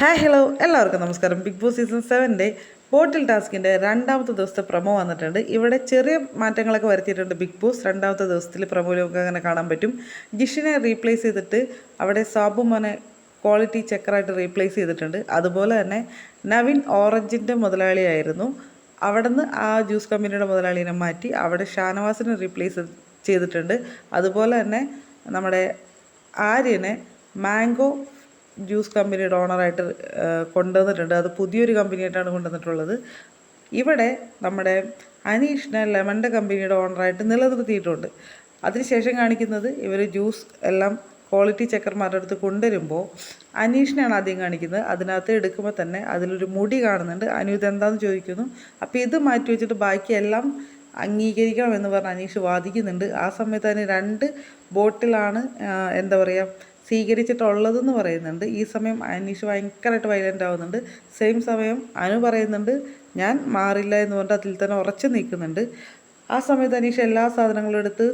Hi hello എല്ലാവർക്കും നമസ്കാരം. Bigg Boss season സെവന്റെ ബോട്ടിൽ ടാസ്കിന്റെ രണ്ടാമത്തെ ദിവസത്തെ പ്രമോ വന്നിട്ടുണ്ട്. ഇവിടെ ചെറിയ മാറ്റങ്ങളൊക്കെ വരുത്തിയിട്ടുണ്ട് ബിഗ് ബോസ് രണ്ടാമത്തെ ദിവസത്തിൽ പ്രമോയിൽ നമുക്ക് അങ്ങനെ കാണാൻ പറ്റും. ജിഷിനെ റീപ്ലേസ് ചെയ്തിട്ട് അവിടെ സാബു മോനെ ക്വാളിറ്റി ചെക്കറായിട്ട് റീപ്ലേസ് ചെയ്തിട്ടുണ്ട്. അതുപോലെ തന്നെ നവിൻ ഓറഞ്ചിന്റെ മുതലാളിയായിരുന്നു. അവിടുന്ന് ആ ജ്യൂസ് കമ്പനിയുടെ മുതലാളിനെ മാറ്റി അവിടെ ഷാനവാസിനെ റീപ്ലേസ് ചെയ്തിട്ടുണ്ട്. അതുപോലെ തന്നെ നമ്മുടെ ആര്യനെ മാംഗോ ജ്യൂസ് കമ്പനിയുടെ ഓണറായിട്ട് കൊണ്ടുവന്നിട്ടുണ്ട്. അത് പുതിയൊരു കമ്പനിയായിട്ടാണ് കൊണ്ടുവന്നിട്ടുള്ളത്. ഇവിടെ നമ്മുടെ അനീഷിനെ ലെമന്റെ കമ്പനിയുടെ ഓണറായിട്ട് നിലനിർത്തിയിട്ടുണ്ട്. അതിനുശേഷം കാണിക്കുന്നത് ഇവർ ജ്യൂസ് എല്ലാം ക്വാളിറ്റി ചെക്കർമാരുടെ അടുത്ത് കൊണ്ടുവരുമ്പോൾ അനീഷിനെയാണ് ആദ്യം കാണിക്കുന്നത്. അതിനകത്ത് എടുക്കുമ്പോൾ തന്നെ അതിലൊരു മുടി കാണുന്നുണ്ട്. അനു ഇതെന്താന്ന് ചോദിക്കുന്നു. അപ്പോൾ ഇത് മാറ്റി വെച്ചിട്ട് ബാക്കിയെല്ലാം അംഗീകരിക്കണം എന്ന് പറഞ്ഞ് അനീഷ് വാദിക്കുന്നുണ്ട്. ആ സമയത്ത് തന്നെ രണ്ട് ബോട്ടിലാണ് എന്താ പറയുക സ്വീകരിച്ചിട്ടുള്ളതെന്ന് പറയുന്നുണ്ട്. ഈ സമയം അനീഷ് ഭയങ്കരമായിട്ട് വയലന്റ് ആവുന്നുണ്ട്. സെയിം സമയം അനു പറയുന്നുണ്ട് ഞാൻ മാറില്ല എന്ന് പറഞ്ഞിട്ട് അതിൽ തന്നെ ഉറച്ചു നിൽക്കുന്നുണ്ട്. ആ സമയത്ത് അനീഷ് എല്ലാ സാധനങ്ങളും എടുത്ത്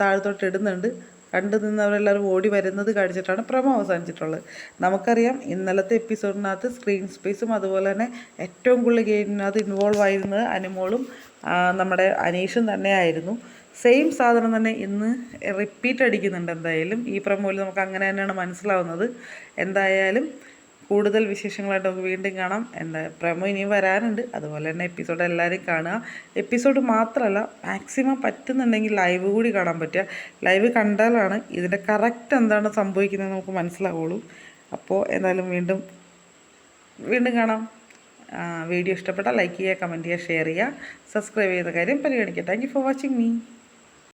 താഴത്തോട്ട് ഇടുന്നുണ്ട്. കണ്ടു നിന്നവരെല്ലാവരും ഓടി വരുന്നത് കാണിച്ചിട്ടാണ് പ്രമോ അവസാനിച്ചിട്ടുള്ളത്. നമുക്കറിയാം ഇന്നലത്തെ എപ്പിസോഡിനകത്ത് സ്ക്രീൻ സ്പേസും അതുപോലെ തന്നെ ഏറ്റവും കൂടുതൽ ഗെയിമിനകത്ത് ഇൻവോൾവ് ആയിരുന്നത് അനുമോളും നമ്മുടെ അനീഷും തന്നെയായിരുന്നു. സെയിം സാധനം തന്നെ ഇന്ന് റിപ്പീറ്റ് അടിക്കുന്നുണ്ട് എന്തായാലും. ഈ പ്രമോയിൽ നമുക്ക് അങ്ങനെ തന്നെയാണ് മനസ്സിലാവുന്നത്. എന്തായാലും കൂടുതൽ വിശേഷങ്ങളായിട്ട് നമുക്ക് വീണ്ടും കാണാം. എന്താ പ്രമോ ഇനിയും വരാനുണ്ട്. അതുപോലെ തന്നെ എപ്പിസോഡ് എല്ലാവരും കാണുക. എപ്പിസോഡ് മാത്രമല്ല മാക്സിമം പറ്റുന്നുണ്ടെങ്കിൽ ലൈവ് കൂടി കാണാൻ പറ്റുക. ലൈവ് കണ്ടാലാണ് ഇതിന്റെ കറക്റ്റ് എന്താണ് സംഭവിക്കുന്നത് നമുക്ക് മനസ്സിലാവുള്ളൂ. അപ്പോൾ എന്തായാലും വീണ്ടും വീണ്ടും കാണാം. വീഡിയോ ഇഷ്ടപ്പെട്ടാൽ ലൈക്ക് ചെയ്യുക കമന്റ് ചെയ്യുക ഷെയർ ചെയ്യുക. സബ്സ്ക്രൈബ് ചെയ്ത കാര്യം പരിഗണിക്കുക. Thank you for watching me